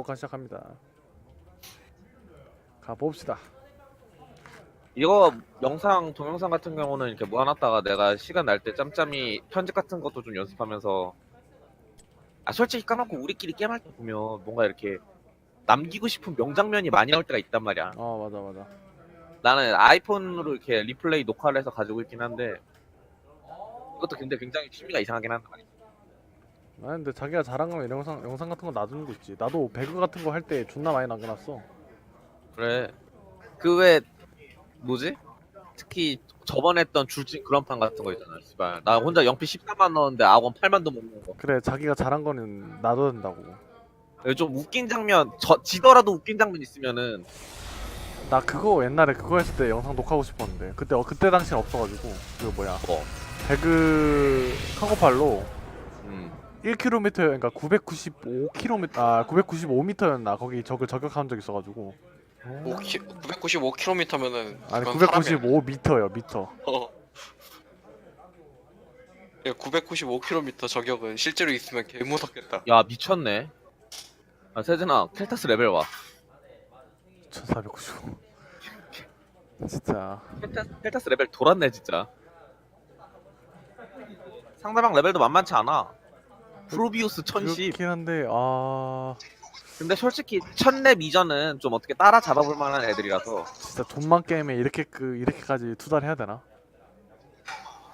녹화 시작합니다. 가 봅시다. 이거 영상 동영상 같은 경우는 이렇게 모아놨다가 내가 시간 날 때 짬짬이 편집 같은 것도 좀 연습하면서 아 솔직히 까놓고 우리끼리 게임할 때 보면 뭔가 이렇게 남기고 싶은 명장면이 많이 나올 때가 있단 말이야 어 맞아 맞아. 나는 아이폰으로 이렇게 리플레이 녹화를 해서 가지고 있긴 한데 이것도 근데 굉장히 취미가 이상하긴 한다 말이야 아 근데 자기가 잘한 거면 영상 영상 같은 거 놔두는 거 있지. 나도 배그 같은 거 할 때 존나 많이 남겨놨어. 그래 그 왜 뭐지? 특히 저번에 했던 줄진 그런 판 같은 거 있잖아 씨발 나 혼자 영피 14만 넣었는데 악원 8만도 못 넣은 거 그래 자기가 잘한 거는 놔둬야 된다고. 좀 웃긴 장면 저 지더라도 웃긴 장면 있으면은 나 그거 옛날에 그거 했을 때 영상 녹화하고 싶었는데 그때 어, 그때 당시엔 없어가지고 그 뭐야 뭐 배그 카고팔로 음. 1km 그러니까 995km 아 995m였나? 거기 적을 저격한 적 있어가지고. 995km면은 아니 995m요 미터. 어. 995km 저격은 실제로 있으면 개 무섭겠다. 야 미쳤네. 아 세진아 켈타스 레벨 봐1495 진짜. 켈타스, 켈타스 레벨 돌았네 진짜. 상대방 레벨도 만만치 않아 프로비우스 1010 그렇긴 한데 아 근데 솔직히 1000렙 이전은 좀 어떻게 따라 잡아볼 만한 애들이라서 진짜 돈만 게임에 이렇게 그 이렇게까지 투자를 해야 되나?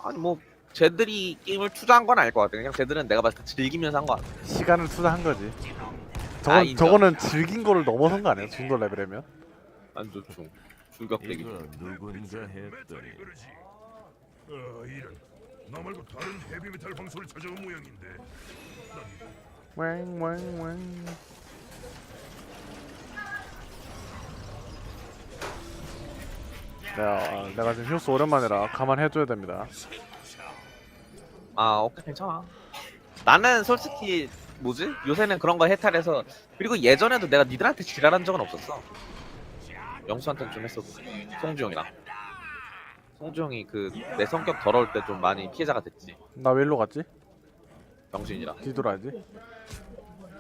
아니 뭐 쟤들이 게임을 투자한 건 아닐 것 같아 그냥 쟤들은 내가 봤을 때 즐기면서 한 거 같아 시간을 투자한 거지. 아, 저건 인정. 저거는 즐긴 거를 넘어선 거 아니야? 중도 레벨이면? 안 좋죠 이거 누군가 했더니 어 이런 나 말고 다른 헤비메탈 방송을 찾아온 모양인데 왱왱왱 내가 내가 지금 휴스 오랜만이라 감안해줘야 됩니다. 아 오케이 괜찮아. 나는 솔직히 뭐지? 요새는 그런 거 해탈해서 그리고 예전에도 내가 니들한테 지랄한 적은 없었어. 영수한테는 좀 했어도 송주 형이랑. 송주 형이 그 내 성격 더러울 때 좀 많이 피해자가 됐지. 나 왜 일로 갔지? 병신이라 뒤돌아야지.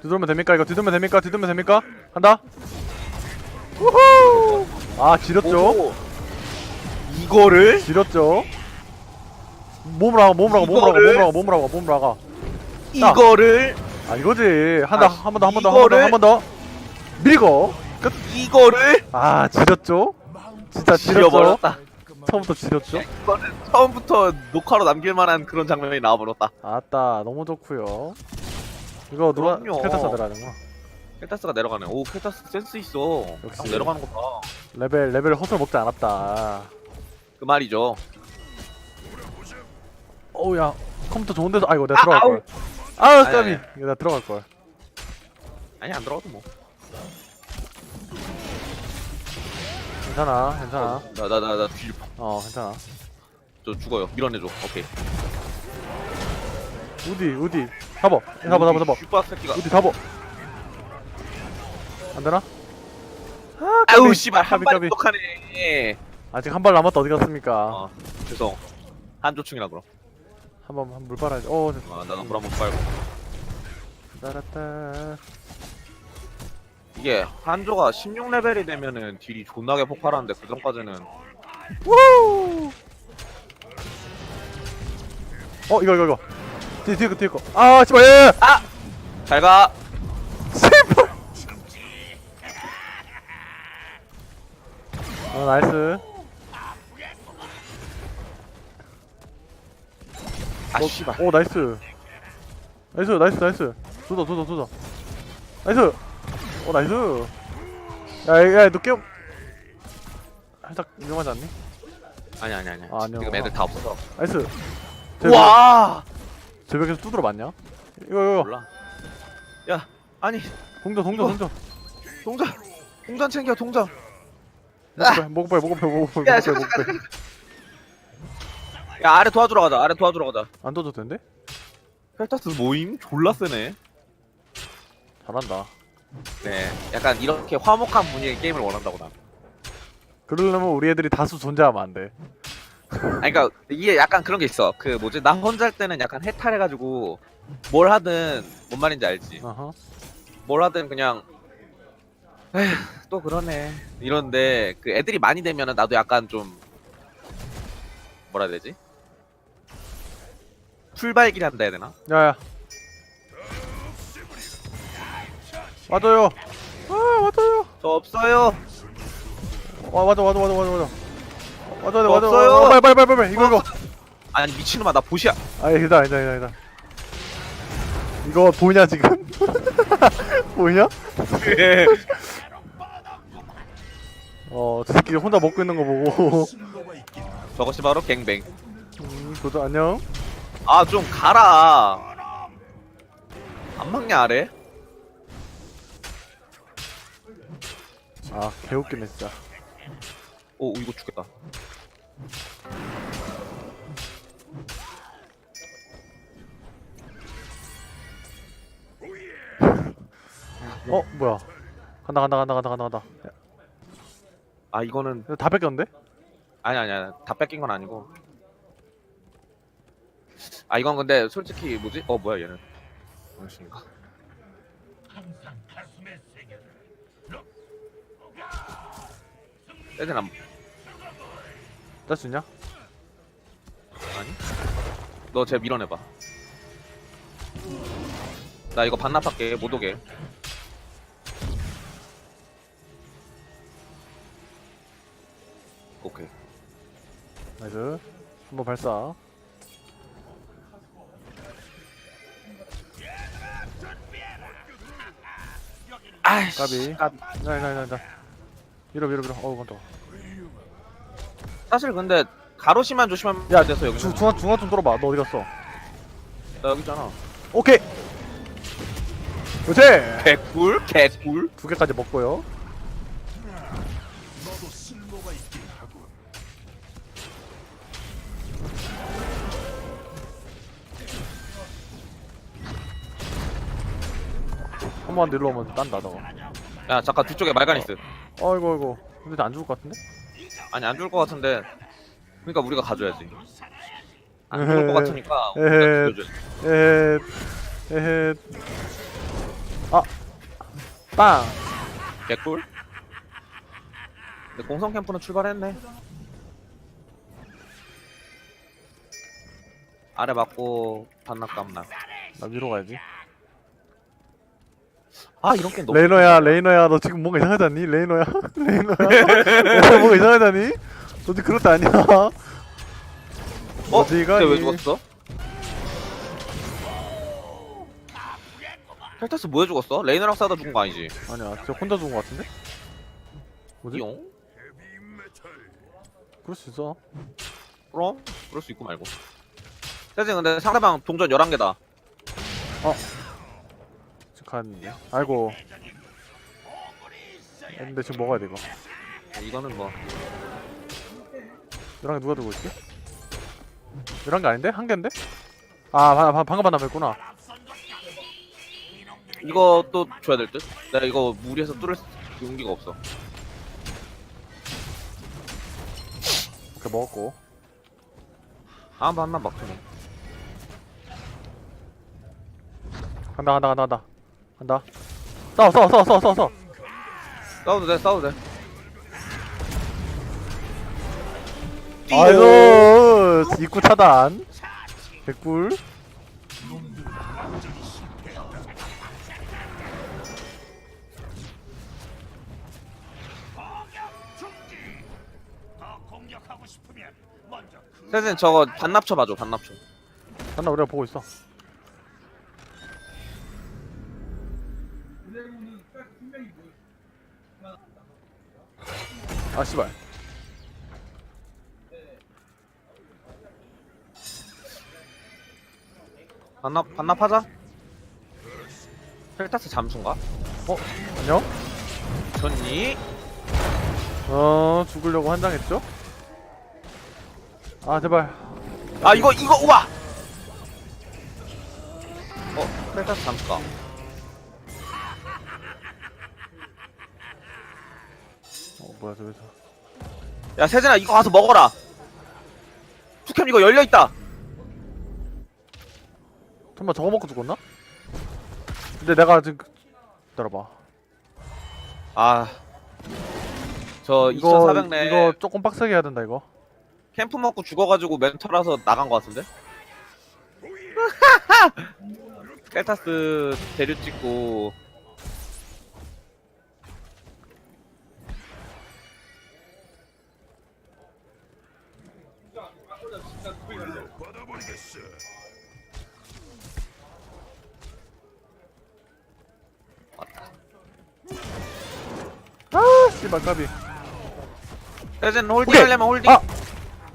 뒤돌면 됩니까? 이거 뒤돌면 됩니까? 뒤돌면 됩니까? 간다. 우후! 아 지렸죠? 오, 이거를 지렸죠? 몸으로 하고 몸으로 하고 몸으로 하고 이거를? 몸으로 하고 몸으로 하고 몸으로 하고. 이거를 아 이거지. 한다 아, 한 번 더 한 번 더 한 번 더 이거를? 한 번 더. 밀고. 끝. 이거를 아 지렸죠? 진짜 지렸죠? 지려버렸다 처음부터 지렸죠? 처음부터 녹화로 남길 만한 그런 장면이 나와버렸다 아따 너무 좋고요. 이거 누가 그럼요. 스케타 내라는구나. 켈타스가 내려가네 오 켈타스 센스 있어 역시. 딱 내려가는 거봐그 레벨 레벨 헛을 먹지 않았다. 그 말이죠 어우야 컴퓨터 좋은 데서 아이고 내가 아, 들어갈 아우. 아니, 까비. 아니. 이거 내가 들어갈 걸. 아니 안 들어가도 뭐 괜찮아 괜찮아. 나 나 나 나 뒤 어 괜찮아. 저 죽어요. 밀어내줘. 오케이. 우디 우디 잡어 잡어 잡어 잡어 슈퍼 새끼가. 우디 잡어. 안 되나? 아우 씨발 한발 까비. 똑하네. 아직 한 발 남았다 어디 갔습니까? 어 죄송. 한조충이라 그럼. 한번 한물 빨아야지. 어 됐어. 아 나도 불 한번 빨고. 따라따. 이게 한조가 16레벨이 되면은 딜이 존나게 폭발하는데 그 전까지는 우! 어 이거 이거 이거. 뒤에 뒤에 거 뒤에 거. 아 씨발 예. 잘 가. 씨발. 어 나이스. 아 어, 씨발. 오 나이스. 나이스 나이스 나이스. 쏟아 쏟아 쏟아. 나이스. 오 나이스. 야야 너 깨워. 살짝 위험하지 않니? 아니 아니 아니. 아, 아니요. 지금 애들 다 없어서. 나이스. 와. 저벽에서 두드려 맞냐? 이거 이거 몰라. 야 아니 동전 동전. 동전. 동전 동전 챙겨 동전. 목배 목배 목배 야, 목배 목배 목배. 야 아래 도와주러 가자. 아래 도와주러 가자. 안 떠도 된대? 펠타스 모임 졸라 세네. 잘한다. 네. 약간 이렇게 화목한 분위기의 게임을 원한다고 난. 그러려면 우리 애들이 다수 존재하면 안 돼. 아니 그러니까 이게 약간 그런 게 있어. 그 뭐지? 나 혼자 할 때는 약간 해탈해가지고 뭘 하든 뭔 말인지 알지. 어허. 뭘 하든 그냥 또 그러네. 이런데 그 애들이 많이 되면은 나도 약간 좀 뭐라 해야 되지? 풀발기한다 해야 되나? 야야 맞아요. 아 와줘요. 저 없어요. 와 맞아 맞아 맞아 맞아 맞아. 맞아 맞아 맞아. 없어요. 와줘. 빨리 빨리 빨리 빨리 이거 이거. 아, 아니 미친놈아 나 보시야. 아 이다 이다 이다 이다. 이거 보이냐 지금? 보이냐? 어저 새끼 혼자 먹고 있는 거 보고. 저것이 바로 갱뱅. 음, 저도 안녕. 아 좀 가라. 안 막냐 아래? 아 개웃기네 진짜 오 이거 죽겠다. 어 뭐야 간다 간다 간다 간다 간다 간다 아 이거는 이거 다 뺏겼는데? 아니 아니 아니 다 뺏긴 건 아니고. 아 이건 근데 솔직히 뭐지? 어 뭐야 얘는. 무엇인가? 애들 안 있냐? 아니? 너쟤 밀어내봐. 나 이거 반납할게 못 오게. 오케이. 나이스 한번 발사 아이씨. 까비 까비. 나나나나 밀어 밀어 밀어 어우 간다 사실 근데 가로시만 조심하면 야, 돼서 여기. 중, 중앙 중앙 좀 뚫어봐 너 어디 갔어 나 여기 있잖아. 오케이 그렇지 개꿀 개꿀. 두 개까지 먹고요 너도 쓸모가 있긴 하군. 한번 일로 오면 딴다 너가 야 잠깐 뒤쪽에 말간 있어. 어이구 어이구 근데 안 죽을 것 같은데? 아니 안 죽을 것 같은데. 그러니까 우리가 가져야지. 안 죽을 것 같으니까 에헤. 우리가 가져야지. 에헤 에헤 아 빵! 개꿀. 근데 공성 캠프는 출발했네. 아래 맞고 반납 감납. 나 위로 가야지 아 이런 게임 너무 레이너야 레이너야 너 지금 뭔가 이상하지 않니? 레이너야 레이너야 레이너 뭔가 이상하지 않니? 너 지금 때 아니야 어? 어디가 근데 왜 이- 죽었어? 켈타스 뭐해 죽었어? 레이너랑 싸다 죽은 거 아니지? 아니야 진짜 혼자 죽은 것 같은데? 뭐지? 용? 그럴 수 있어 그럼? 그럴 수 있고 말고 세진 근데 상대방 동전 11개다 직한 아이고. 근데 지금 먹어야 돼 이거. 이거는 뭐. 11개 누가 들고 있지? 11개 아닌데? 한 개인데? 아 바, 바, 방금 만나했구나. 이것도 줘야 될 듯? 내가 이거 무리해서 뚫을 수- 용기가 없어. 이렇게 먹었고. 다음 한번 막히네 간다 간다 간다 간다 간다. 싸워 싸워 싸워 싸워 싸워 싸워. 싸워도 돼 싸워도 돼. 아이고 입구 차단. 싶으면 먼저 그 세진 저거 반납쳐 봐줘 반납쳐. 간다 우리가 보고 있어 아 씨발. 반납 반납하자. 펠타스 잠수인가? 어? 안녕? 좋니? 어 죽으려고 환장했죠? 아 제발. 아 이거 이거 우와! 어 펠타스 잠수가 뭐야 저기서 야 세진아 이거 가서 먹어라 투캠 이거 열려있다 정말 저거 먹고 죽었나? 근데 내가 지금 기다려봐 아. 저 이거 2400내 이거 조금 빡세게 해야 된다 이거 캠프 먹고 죽어가지고 멘탈라서 나간 것 같은데? 켈타스 대류 찍고 씨발 까비. 세진 홀딩 오케이. 하려면 홀딩. 아! 홀딩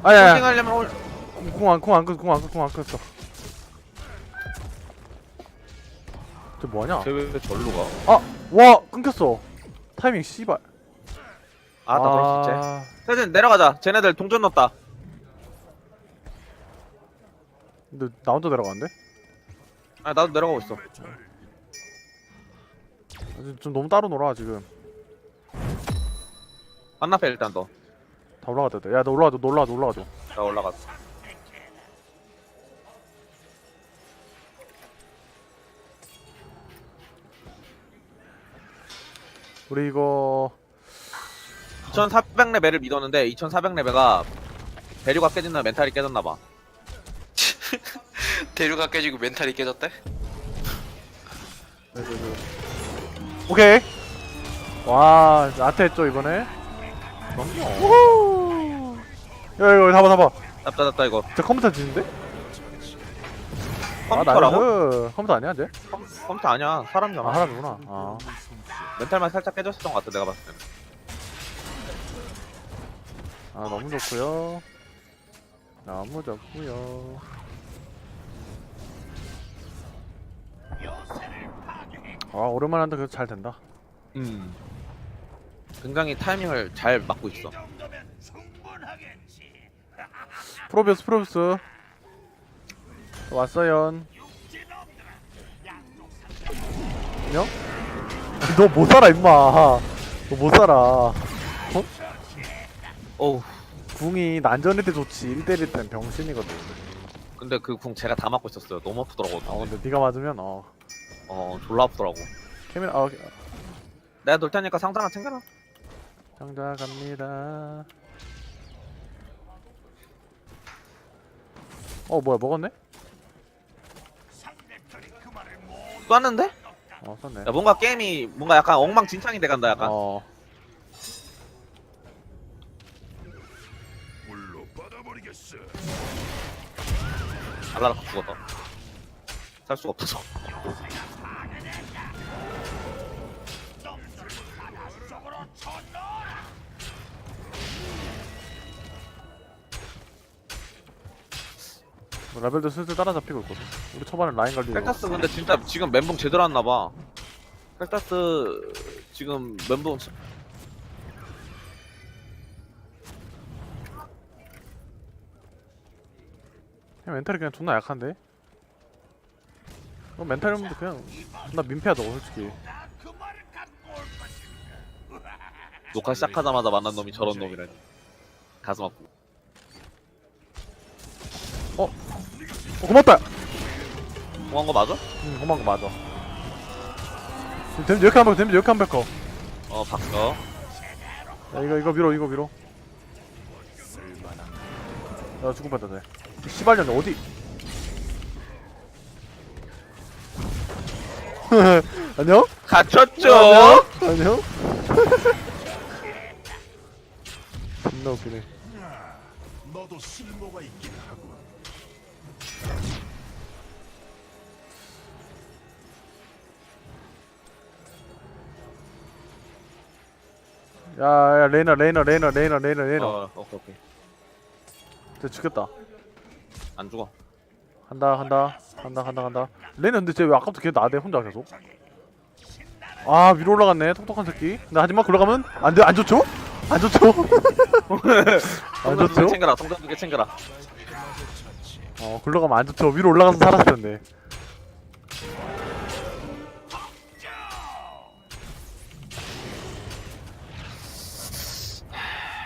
아야야. 하려면 홀 궁안 끄었어. 저 뭐하냐? 쟤왜 절로 가? 와 끊겼어. 타이밍 씨발. 아나 너 진짜 세진 내려가자. 쟤네들 동전 넣었다. 근데 나 혼자 내려가는데? 아 나도 내려가고 있어. 좀- 좀 너무 따로 놀아 지금 만나패 일단 너 다 올라가야 돼. 야, 너 올라가줘, 너 올라가줘, 올라가줘. 나 올라갔어 우리 이거 2400레벨을 믿었는데 2400레벨가 대류가 깨진다 멘탈이 깨졌나 봐 대류가 깨지고 멘탈이 깨졌대? 오케이. 와, 아트 했죠 이번에. 그럼요. 야, 이거 잡아, 잡아. 잡다 잡다 이거 저 컴퓨터 지는데? 아, 컴퓨터라고? 나이스. 컴퓨터 아니야, 쟤? 컴, 컴퓨터 아니야 사람이잖아 아, 사람이구나. 아, 멘탈만 살짝 깨졌었던 것 같아 내가 봤을 때는 아 너무 좋고요. 너무 좋고요. 아, 오랜만에 한다 그래도 잘 된다. 음 굉장히 타이밍을 잘 맞고 있어 프로비우스, 프로비우스. 왔어요. 안녕? 너 못 살아 임마. 너 못 살아. 어우 궁이 난전일 때 좋지 1대1 땐 병신이거든. 근데 그 궁 제가 다 맞고 있었어요 너무 아프더라고 아 근데 네가 맞으면 어 어 졸라 아프더라고 캐미라 아 내가 놀 테니까 상자 하나 챙겨라 장자 갑니다. 어 뭐야 먹었네? 쐈는데? 어 썼네. 야 뭔가 게임이 뭔가 약간 엉망진창이 돼간다 약간 어 물로 받아버리겠어. 알라라카 죽었다 살 수가 없어서 뭐 라벨도 슬슬 따라잡히고 있거든. 우리 초반에 라인 관리. 켈타스 근데 진짜 지금 멘붕 제대로 왔나봐 켈타스 지금 멘붕 그냥 멘탈이 그냥 존나 약한데. 너 멘탈이면 그냥 존나 민폐하다 솔직히. 녹화 시작하자마자 만난 놈이 저런 놈이라니 가슴 아프고 어 고맙다. 통한 거 맞아? 응 고마운 거 맞아. 댐지 이렇게 한 백, 댐지 이렇게 한백 거. 어 박서 야 이거 이거 밀어 이거 밀어. 야 죽을 뻔했다 쟤. 씨발년 어디? 안녕? 갇혔죠? 안녕? 존나 웃기네. 너도 쓸모가 있긴 하군. 야, 야, 레이나, 레이나, 레이나, 레이나, 레이나, 레이나. 어 오케이 오케이 쟤 죽겠다. 안 죽어 간다, 간다, 간다, 간다, 간다. 레이나 근데 쟤 왜 아까부터 걔 나대 혼자 계속? 아, 위로 올라갔네, 똑똑한 새끼. 근데 하지만 올라가면 안 돼, 안 좋죠? 안 좋죠? 안 성전 두개 좋죠? 챙겨라 성전 두개 챙겨라 어, 굴러가면 안 좋죠. 위로 올라가서 살았을 텐데.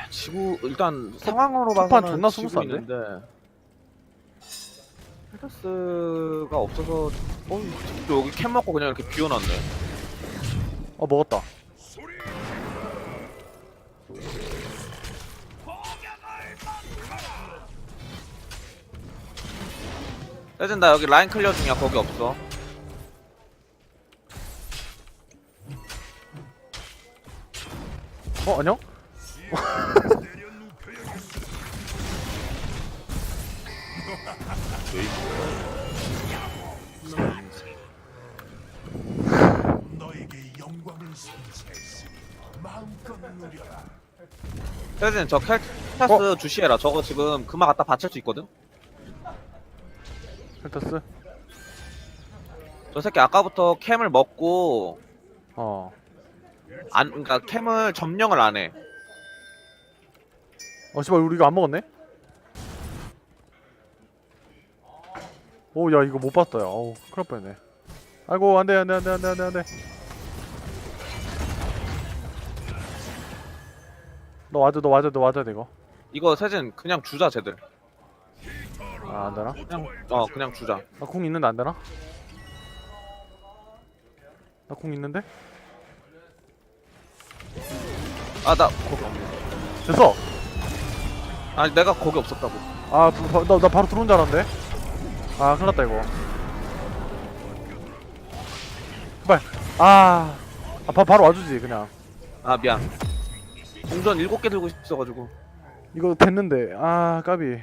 지구 일단 상황으로 첫판 봐서는 존나 지고 스무스한데? 있는데 헬타스가 없어서 어 여기 캠 먹고 그냥 이렇게 비워놨네 어, 먹었다. 세진 나 여기 라인 클리어 중이야 거기 없어 어 안녕? 너에게 영광을 선사했으니 마음껏 누려라. 세진 저 켈타스 어? 주시해라 저거 지금 금방 갖다 받칠 수 있거든 헬타스? 저 새끼 아까부터 캠을 먹고 어 안 그러니까 캠을 점령을 안 해 어, 씨발, 우리 이거 안 먹었네? 오, 야, 이거 못 봤다, 야. 어우, 큰일 날 뻔했네. 아이고, 안 돼, 안 돼, 안 돼, 안 돼, 안 돼, 안 돼. 너 와줘, 너 와줘, 너 와줘야 돼, 이거. 이거 세진 그냥 주자 쟤들 아, 안 되나? 그냥 어 그냥 주자 나공 있는데 안 되나? 나공 있는데? 아나 거기 없네 됐어! 아니 내가 거기 없었다고 아, 부- 바- 나, 나 바로 들어온 줄 알았는데? 아, 큰일 났다, 이거. 제발. 아, 아 바, 바로 와주지, 그냥. 아 미안 동전 7개 들고 있어가지고 이거 됐는데 아 까비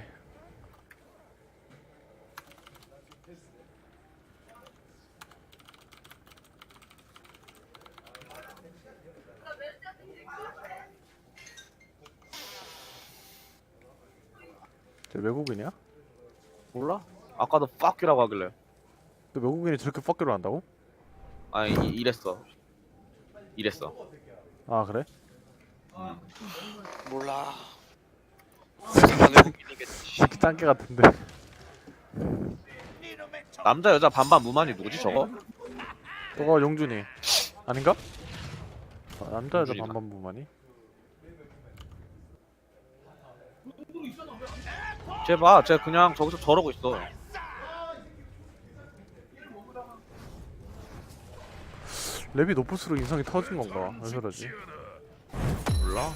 쟤 외국인이야? 몰라? 아까도 fuck이라고 하길래 너 외국인이 저렇게 퍽기로 한다고? 아니 이- 이랬어 이랬어 아 그래? 몰라. 새끼 짱깨 같은데 남자 여자 반반 무만이 누구지 저거? 저거 용준이 아닌가? 아, 남자 여자 용준이다. 반반 부만이? 쟤 봐 쟤 그냥 저기서 저러고 있어 랩이 높을수록 인성이 터진 건가? 왜 그러지? 몰라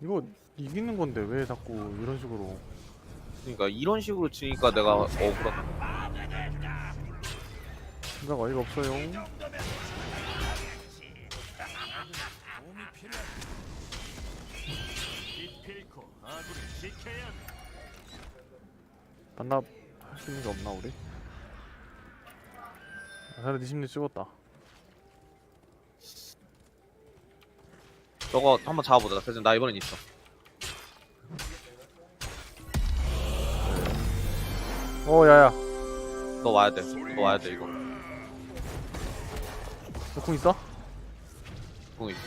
이거 이기는 건데 왜 자꾸 이런 식으로 그러니까 이런 식으로 치니까 내가 억울하다 생각 어이가 없어요. 반납 할 수 있는 게 없나 우리? 아, 그래도 20년 찍었다. 저거 한번 잡아보자. 세진 나 이번엔 있어. 어 야야. 너 와야 돼 너 와야 돼 이거 너공 있어? 공 있어.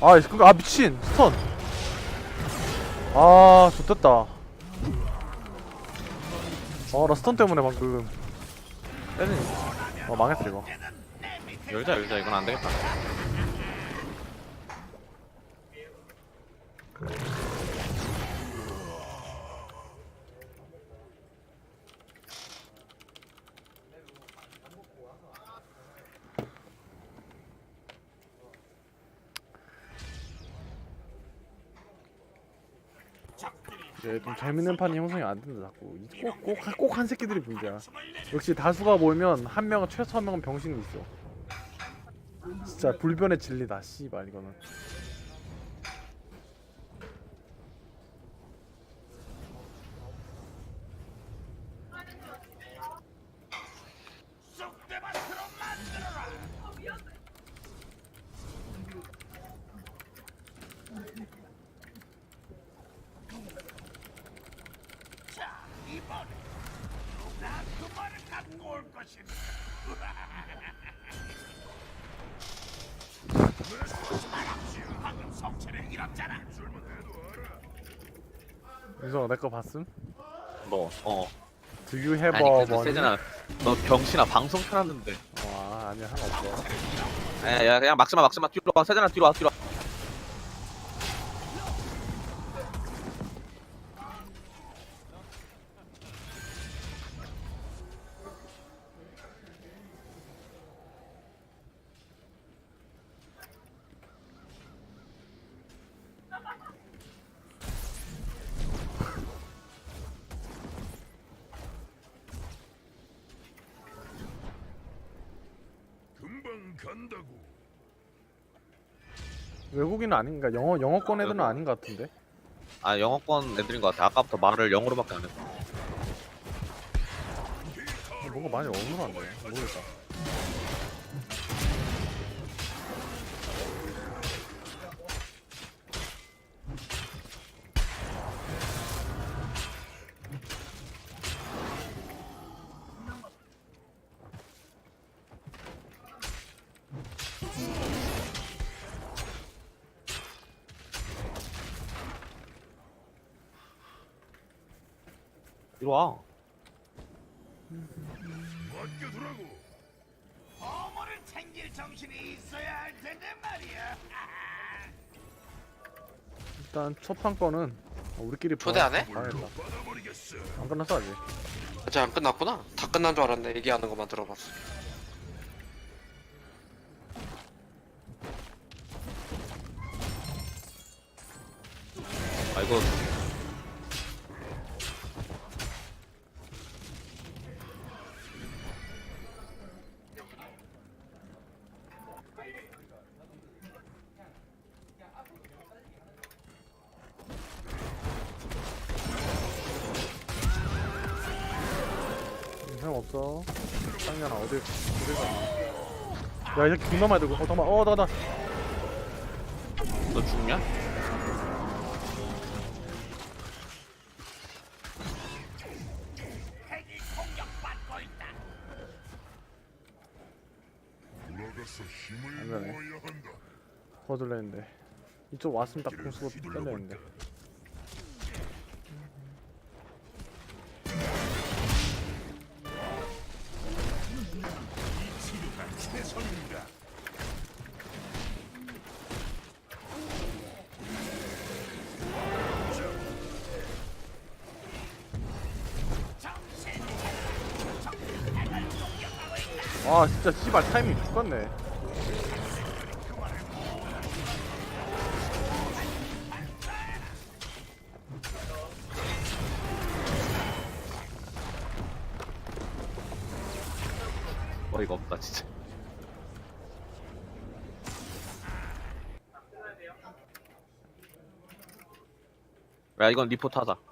아 이- 그거 아 미친. 스턴. 아 좋됐다. 어나 스턴 때문에 방금. 세진 어 망했어 이거. 열자 열자. 이건 안 되겠다 이제 좀 재밌는 판이 형성이 안 된다 자꾸. 꼭꼭 한 새끼들이 문제야. 역시 다수가 모이면 한 명은 최소 한 명은 병신이 있어. 진짜 불변의 진리다 씨발 이거는 윤성아 내 거 봤음? 너 어. Do you have 아니 a 그래도 money? 세진아. 너 병신아 방송 켜놨는데. 어, 아, 아니야 상관없어. 야, 야 그냥 막지마 막지마. 뒤로 와 세진아. 뒤로 와 뒤로 와 간다고. 외국인은 아닌가? 영어 영어권 애들은 아닌 것 같은데. 아 영어권 애들인 것 같아 아까부터 말을 영어로밖에 안 했어 뭔가 많이 어눌한데. 모르겠다. 이리 와 맡겨두라고. 일단 첫판 거는 우리끼리 초대 안 해? 받아버리겠어. 안 끝났어 아직. 아직 안 끝났구나. 다 끝난 줄 알았네. 얘기하는 것만 들어봤어. 형 없어. 쌍년아 어디 어디 가? 야이 새끼 존나 많이 들고. 어 잠깐만. 어 나나. 너 죽냐? 했는데. 이쪽 왔으면 딱 공수고 땡겨 했는데. 아 진짜 씨발 타이밍 죽겠네. 어이가 없다 진짜 야 이건 리포트 하자